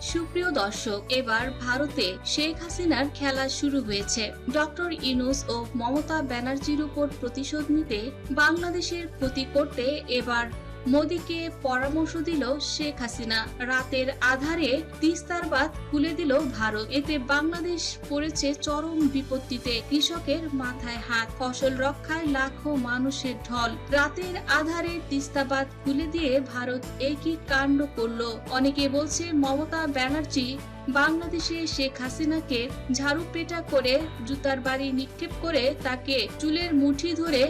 সুপ্রিয় দর্শক, এবার ভারতে শেখ হাসিনার খেলা শুরু হয়েছে। ডক্টর ইনুস ও মমতা ব্যানার্জির উপর প্রতিশোধ নিতে বাংলাদেশের ক্ষতি করতে এবার মোদীকে পরামর্শ দিল শেখ হাসিনা। রাতের আধারে তিস্তার বাঁধ খুলে দিল ভারত। এতে বাংলাদেশ পড়েছে চরম বিপত্তিতে। কৃষকের মাথায় হাত, ফসল রক্ষায় লাখো মানুষের ঢল। রাতের আধারে তিস্তা বাঁধ খুলে দিয়ে ভারত একই কাণ্ড করল। অনেকে বলছে মমতা ব্যানার্জি বাংলাদেশে শেখ হাসিনাকে ঝাড়ু পেটা করে জুতার বাড়ি নিক্ষেপ করে তাকে চুলের মুঠি ধরে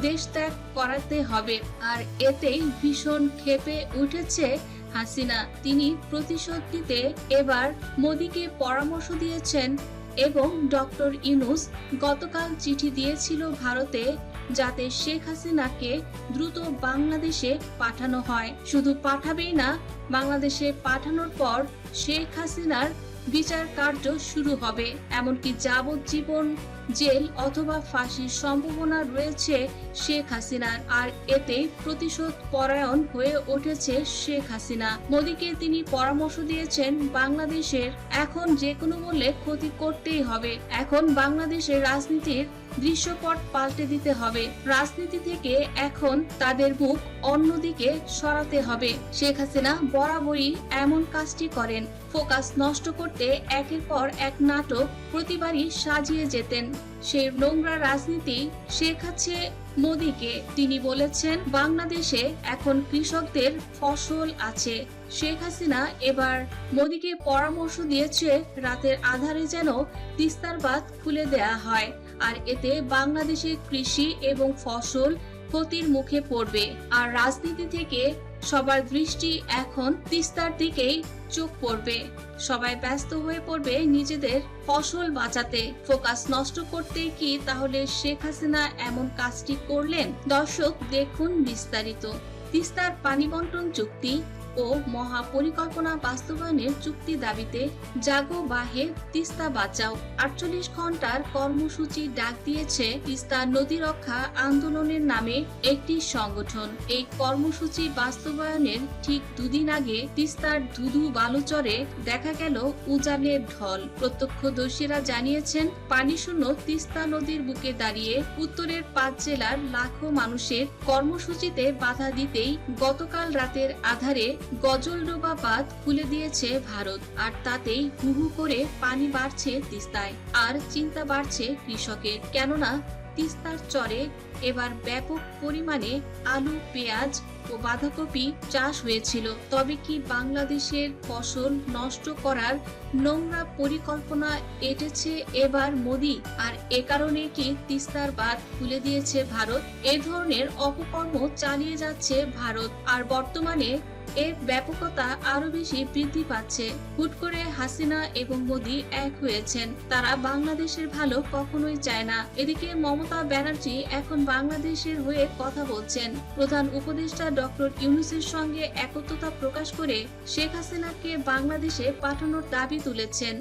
দেশ ত্যাগ করাতে হবে। আর এতেই ভীষণ ক্ষেপে উঠেছে হাসিনা। তিনি প্রতিশোধ নিতে এবার মোদীকে পরামর্শ দিয়েছেন এবং ডক্টর ইউনুস গতকাল চিঠি দিয়েছিল ভারতে যাতে শেখ হাসিনাকে দ্রুত বাংলাদেশে পাঠানো হয়। শুধু পাঠাবেই না, বাংলাদেশে পাঠানোর পর শেখ হাসিনার বিচার কার্য শুরু হবে। এমনকি যাবজ্জীবন জেল অথবা ফাঁসির সম্ভাবনা রয়েছে শেখ হাসিনার, আর এতে প্রতিশোধ পরায়ণ হয়ে উঠেছে শেখ হাসিনা। মোদীকে তিনি পরামর্শ দিয়েছেন, বাংলাদেশের এখন যে কোনো মূল্যে ক্ষতি করতেই হবে। এখন বাংলাদেশের রাজনীতির দৃশ্যপট পাল্টে দিতে হবে। রাজনীতি থেকে এখন তাদের মুখ অন্যদিকে সরাতে হবে। শেখ হাসিনা বরাবরই এমন কাজটি করেন। ফোকাস নষ্ট করতে একের পর এক নাটক প্রতিবারই সাজিয়ে যেতেন। সেই নোংরা রাজনীতি শেখাচ্ছে মোদীকে তিনি বলেছেন, বাংলাদেশে এখন কৃষকদের ফসল আছে। শেখ হাসিনা এবার মোদীকে পরামর্শ দিয়েছে, রাতের আধারে যেন তিস্তার বাঁধ খুলে দেয়া হয়। আর এতে বাংলাদেশের কৃষি এবং ফসল ক্ষতির মুখে পড়বে। আর রাজনীতি থেকে সবার দৃষ্টি এখন তিস্তার দিকেই চোখ পড়বে। সবাই ব্যস্ত হয়ে পড়বে নিজেদের ফসল বাঁচাতে। ফোকাস নষ্ট করতে কি তাহলে শেখ হাসিনা এমন কাজটি করলেন? দর্শক, দেখুন বিস্তারিত। তিস্তার পানি বন্টন চুক্তি ও মহাপরিকল্পনা বাস্তবায়নের চুক্তি দাবিতে জাগো বাহে তিস্তা বাঁচাও। আটচল্লিশ ঘণ্টার কর্মসূচি ডাক দিয়েছে তিস্তা নদী রক্ষা আন্দোলনের নামে একটি সংগঠন। এই কর্মসূচি বাস্তবায়নের ঠিক দুদিন আগে তিস্তার ধুধু বালুচরে দেখা গেল উজানের ঢল। প্রত্যক্ষদর্শীরা জানিয়েছেন পানিশূন্য তিস্তা নদীর বুকে দাঁড়িয়ে উত্তরের পাঁচ জেলার লাখো মানুষের কর্মসূচিতে বাধা দিতেই গতকাল রাতের আধারে গজলডোবা বাঁধ খুলে দিয়েছে ভারত, আর তাতেই হুহু করে পানি বাড়ছে তিস্তায়, আর চিন্তা বাড়ছে কৃষকের কেননা তিস্তার চরে এবার ব্যাপক পরিমাণে আলু, পেঁয়াজ ও বাঁধাকপি চাষ হয়েছিল। তবে কি বাংলাদেশের ফসল নষ্ট করার নোংরা পরিকল্পনা এটেছে এবার মোদি? আর এ কারণে কি তিস্তার বাঁধ খুলে দিয়েছে ভারত? এ ধরনের অপকর্ম চালিয়ে যাচ্ছে ভারত। আর বর্তমানে এর ব্যাপকতা আরও বেশি বৃদ্ধি পাচ্ছে। হুট করে হাসিনা এবং মোদি এক হয়েছেন। তারা বাংলাদেশের ভালো কখনোই চায় না। এদিকে মমতা ব্যানার্জি এখন বাংলাদেশের হয়ে কথা বলছেন। প্রধান উপদেষ্টা ডক্টর ইউনুসের সঙ্গে একত্রতা প্রকাশ করে শেখ হাসিনাকে বাংলাদেশে পাঠানোর দাবি তুলেছেন।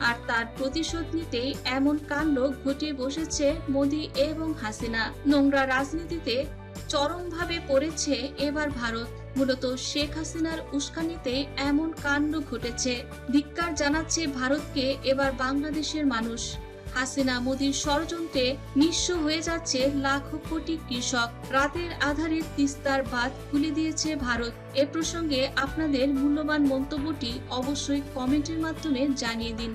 আর তার প্রতিশোধ নিতেই এমন কাণ্ড ঘটিয়ে বসেছে মোদি এবং হাসিনা। নোংরা রাজনীতিতে চরমভাবে পড়েছে এবার ভারত। মূলত শেখ হাসিনার উস্কানিতে এমন কাণ্ড ঘটেছে। ধিক্কার জানাচ্ছে ভারতকে এবার বাংলাদেশের মানুষ। হাসিনা মোদীর ষড়যন্ত্রে নিঃস্ব হয়ে যাচ্ছে লাখো কোটি কৃষক। রাতের আধারে তিস্তার বাঁধ খুলে দিয়েছে ভারত। এ প্রসঙ্গে আপনাদের মূল্যবান মন্তব্যটি অবশ্যই কমেন্টের মাধ্যমে জানিয়ে দিন।